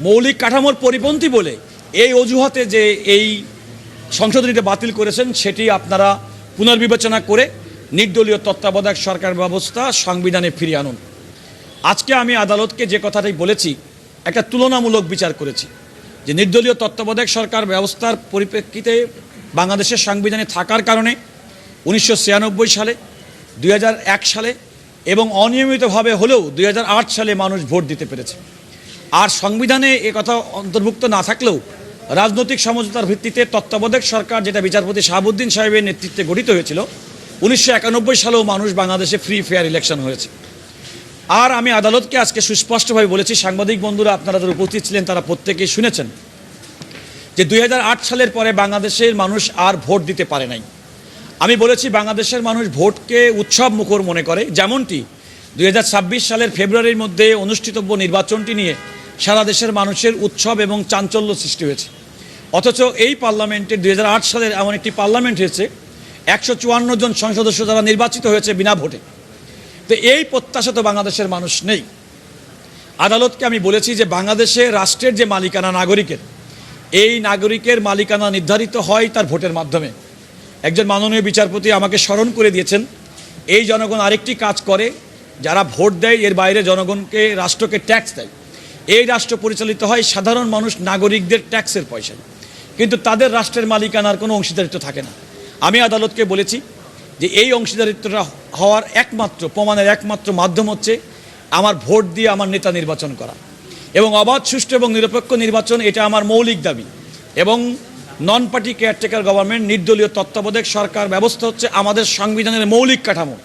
মৌলিক কাঠামোর পরিপন্থী বলে এই অজুহাতে যে এই সংশোধনীটা বাতিল করেছেন, সেটি আপনারা পুনর্বিবেচনা করে নির্দলীয় তত্ত্বাবধায়ক সরকার ব্যবস্থা সংবিধানে ফিরিয়ে আনুন। আজকে আমি আদালতকে যে কথাটাই বলেছি, একটা তুলনামূলক বিচার করেছি যে নির্দলীয় তত্ত্বাবধায়ক সরকার ব্যবস্থার পরিপ্রেক্ষিতে বাংলাদেশের সংবিধানে থাকার কারণে উনিশশো ছিয়ানব্বই সালে, দুই হাজার এক সালে এবং অনিয়মিতভাবে হলেও দুই হাজার আট সালে মানুষ ভোট দিতে পেরেছে। আর সংবিধানে এ কথা অন্তর্ভুক্ত না থাকলেও রাজনৈতিক সমঝোতার ভিত্তিতে তত্ত্বাবধায়ক সরকার, যেটা বিচারপতি শাহাবুদ্দিন সাহেবের নেতৃত্বে গঠিত হয়েছিল, উনিশশো একানব্বই সালেও মানুষ বাংলাদেশে ফ্রি ফেয়ার ইলেকশন হয়েছে। আর আমি আদালতকে আজকে সুস্পষ্টভাবে বলেছি, সাংবাদিক বন্ধুরা, আপনারা যারা উপস্থিত ছিলেন, তারা প্রত্যেকেই শুনেছেন যে দুই হাজার আট সালের পরে বাংলাদেশের মানুষ আর ভোট দিতে পারে নাই। আমি বলেছি, বাংলাদেশের মানুষ ভোটকে উৎসব মুখর মনে করে, যেমনটি দুই হাজার ছাব্বিশ সালের ফেব্রুয়ারির মধ্যে অনুষ্ঠিতব্য নির্বাচনটি নিয়ে সারা দেশের মানুষের উৎসব এবং চাঞ্চল্য সৃষ্টি হয়েছে। অথচ এই পার্লামেন্টের দুই সালের এমন একটি পার্লামেন্ট হয়েছে, একশো চুয়ান্ন জন সংসদ সদস্য যারা নির্বাচিত হয়েছে বিনা ভোটে। তো এই প্রত্যাশা তো বাংলাদেশের মানুষ নেই। আদালতকে আমি বলেছি যে বাংলাদেশে রাষ্ট্রের যে মালিকানা নাগরিকের, এই নাগরিকের মালিকানা নির্ধারিত হয় তার ভোটের মাধ্যমে। একজন মাননীয় বিচারপতি আমাকে স্মরণ করে দিয়েছেন, এই জনগণ আরেকটি কাজ করে যারা ভোট দেয়, এর বাইরে জনগণকে, রাষ্ট্রকে ট্যাক্স দেয়। এই রাষ্ট্র পরিচালিত হয় সাধারণ মানুষ, নাগরিকদের ট্যাক্সের পয়সায়। কিন্তু তাদের রাষ্ট্রের মালিকানার কোনো অংশীদারিত্ব থাকে না। আমি আদালতকে বলেছি যে এই অংশীদারিত্বটা হওয়ার একমাত্র, প্রমাণের একমাত্র মাধ্যম হচ্ছে আমার ভোট দিয়ে আমার নেতা নির্বাচন করা। এবং অবাধ, সুষ্ঠু এবং নিরপেক্ষ নির্বাচন, এটা আমার মৌলিক দাবি। এবং নন পার্টি কেয়ারটেকার গভর্নমেন্ট নির্দলীয় তত্ত্বাবধায়ক সরকার ব্যবস্থা হচ্ছে আমাদের সংবিধানের মৌলিক কাঠামো।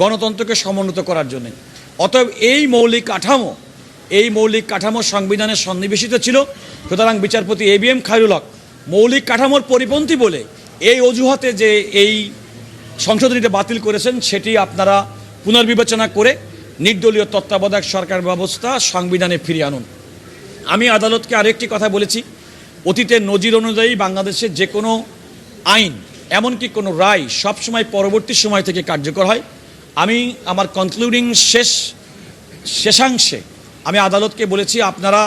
গণতন্ত্রকে সমুন্নত করার জন্য। অতএব এই মৌলিক কাঠামো, এই মৌলিক কাঠামো সংবিধানে সন্নিবেশিত ছিল। সুতরাং বিচারপতি A B M Khairul Haque মৌলিক কাঠামোর পরিপন্থী বলে এই অজুহাতে যে এই সংশোধনীটা বাতিল করেছেন, সেটি আপনারা পুনর্বিবেচনা করে নির্দলীয় তত্ত্বাবধায়ক সরকার ব্যবস্থা সংবিধানে ফিরিয়ে আনুন। আমি আদালতকে আরেকটি কথা বলেছি। অতীতের নজির অনুযায়ী বাংলাদেশের যে কোনো আইন, এমনকি কোনো রায় সবসময় পরবর্তী সময় থেকে কার্যকর হয়। আমি আমার কনক্লুডিং শেষ, শেষাংশে আমি আদালতকে বলেছি, আপনারা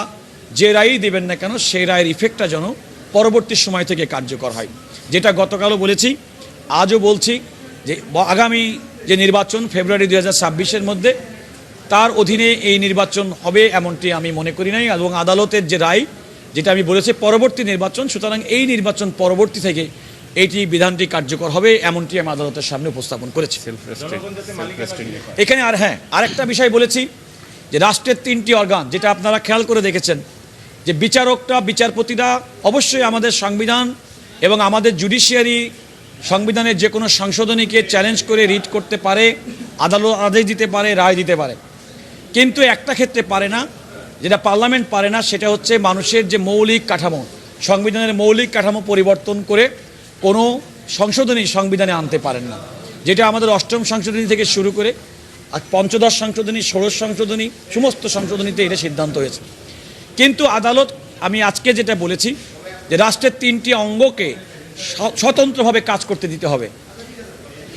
যে রায়ই দেবেন না কেন, সেই রায়ের ইফেক্টটা যেন পরবর্তী সময় থেকে কার্যকর হয়। যেটা গতকালও বলেছি, আজও বলছি যে আগামী যে নির্বাচন ফেব্রুয়ারি দু হাজার মধ্যে, তার অধীনে এই নির্বাচন হবে এমনটি আমি মনে করি নাই, এবং আদালতের যে রায়, যেটা আমি বলেছি পরবর্তী নির্বাচন, সুতরাং এই নির্বাচন পরবর্তী থেকে এইটি বিধানটি কার্যকর হবে, এমনটি আমি আদালতের সামনে উপস্থাপন করেছি। এখানে আর হ্যাঁ আরেকটা বিষয় বলেছি যে রাষ্ট্রের তিনটি অর্গান যেটা আপনারা খেয়াল করে দেখেছেন, যে বিচারকরা, বিচারপতিরা অবশ্যই আমাদের সংবিধান এবং আমাদের জুডিশিয়ারি সংবিধানের যে কোনো সংশোধনীকে চ্যালেঞ্জ করে রিড করতে পারে, আদালত আদেশ দিতে পারে, রায় দিতে পারে। কিন্তু একটা ক্ষেত্রে পারে না, যেটা পার্লামেন্ট পারে না, সেটা হচ্ছে মানুষের যে মৌলিক কাঠামো, সংবিধানের মৌলিক কাঠামো পরিবর্তন করে কোনো সংশোধনী সংবিধানে আনতে পারেন না। যেটা আমাদের অষ্টম সংশোধনী থেকে শুরু করে আর পঞ্চদশ সংশোধনী, ষোড়শ সংশোধনী, সমস্ত সংশোধনীতে এটা সিদ্ধান্ত হয়েছে। কিন্তু আদালত, আমি আজকে যেটা বলেছি, যে রাষ্ট্রের তিনটি অঙ্গকে স্বতন্ত্রভাবে কাজ করতে দিতে হবে।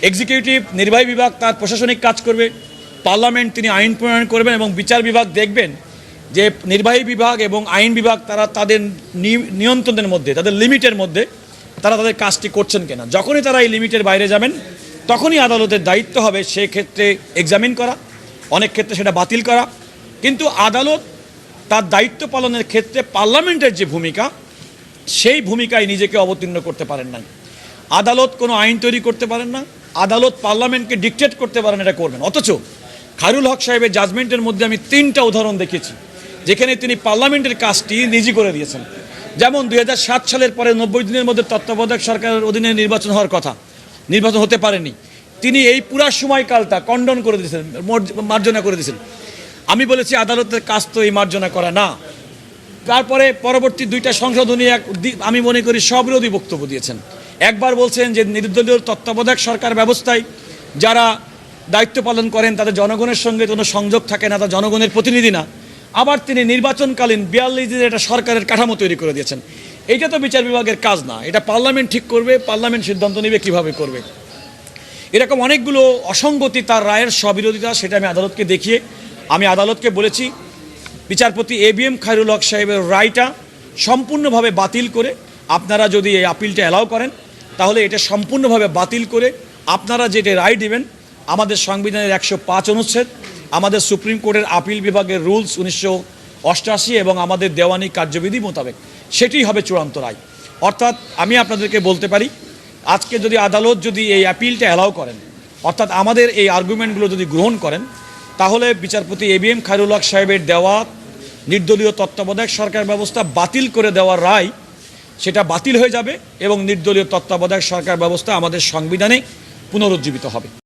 এক্সিকিউটিভ নির্বাহী বিভাগ, তার প্রশাসনিক কাজ করবে। পার্লামেন্ট তিনি আইন প্রণয়ন করবেন এবং বিচার বিভাগ দেখবেন যে নির্বাহী বিভাগ এবং আইন বিভাগ তারা তাদের নিয়ন্ত্রণের মধ্যে, তাদের লিমিটের মধ্যে তারা তাদের কাজটি করছেন কিনা। যখনই তারা এই লিমিটের বাইরে যাবেন, তখনই আদালতের দায়িত্ব হবে সেক্ষেত্রে এক্সামিন করা, অনেক ক্ষেত্রে সেটা বাতিল করা। কিন্তু আদালত তার দায়িত্ব পালনের ক্ষেত্রে পার্লামেন্টের যে ভূমিকা, সেই ভূমিকায় নিজেকে অবতীর্ণ করতে পারেন না আদালত কোনো আইন তৈরি করতে পারেন না, আদালত পার্লামেন্টকে ডিকটেট করতে পারেন, এটা করবেন। অথচ খায়রুল হক সাহেবের জাজমেন্টের মধ্যে আমি তিনটা উদাহরণ দেখেছি যেখানে তিনি পার্লামেন্টের কাজটি নিজে করে দিয়েছেন। যেমন দুই হাজার সাত সালের পরে নব্বই দিনের মধ্যে তত্ত্বাবধায়ক সরকারের অধীনে নির্বাচন হওয়ার কথা। নির্বাচন হতে পারেনি। তিনি এই পুরা সময়কালটা কন্ডন করে দিয়েছেন মর্জ- মার্জনা করে দিয়েছেন আমি বলেছি, আদালতের কাজ তো এই মার্জনা করা না। তারপরে পরবর্তী দুইটা সংশোধনী এক আমি মনে করি সবিরোধী বক্তব্য দিয়েছেন। একবার বলছেন যে নির্দলীয় তত্ত্বাবধায়ক সরকার ব্যবস্থায় যারা দায়িত্ব পালন করেন, তাদের জনগণের সঙ্গে কোনো সংযোগ থাকে না তা জনগণের প্রতিনিধি না। আবার তিনি নির্বাচনকালীন বিয়াল্লিশ দিনের একটা সরকারের কাঠামো তৈরি করে দিয়েছেন। এটা তো বিচার বিভাগের কাজ না। এটা পার্লামেন্ট ঠিক করবে, পার্লামেন্ট সিদ্ধান্ত নেবে, কীভাবে করবে? এরকম অনেকগুলো অসঙ্গতি তার রায়ের স্ববিরোধিতা, সেটা আমি আদালতকে দেখিয়ে, আমি আদালতকে বলেছি, বিচারপতি A B M Khairul Haque সাহেবের রায়টা সম্পূর্ণভাবে বাতিল করে, আপনারা যদি এই আপিলটা অ্যালাউ করেন, তাহলে এটা সম্পূর্ণভাবে বাতিল করে, আপনারা যেটা রায় দিবেন, আমাদের সংবিধানের একশো পাঁচ অনুচ্ছেদ আমাদের সুপ্রিম কোর্টের আপিল বিভাগের রুলস উনিশশো অষ্টআশি এবং আমাদের দেওয়ানি কার্যবিধি মোতাবেক, সেটি হবে চূড়ান্ত রায়। অর্থাৎ আমি আপনাদেরকে বলতে পারি, আজকে যদি আদালত যদি এই অ্যাপিলটা অ্যালাউ করেন, অর্থাৎ আমাদের এই আর্গুমেন্টগুলো যদি গ্রহণ করেন, তাহলে বিচারপতি এ বি এম খায়রুল সাহেবের দেওয়া নির্দলীয় তত্ত্বাবধায়ক সরকার ব্যবস্থা বাতিল করে দেওয়ার রায়, সেটা বাতিল হয়ে যাবে এবং নির্দলীয় তত্ত্বাবধায়ক সরকার ব্যবস্থা আমাদের সংবিধানে পুনরুজ্জীবিত হবে।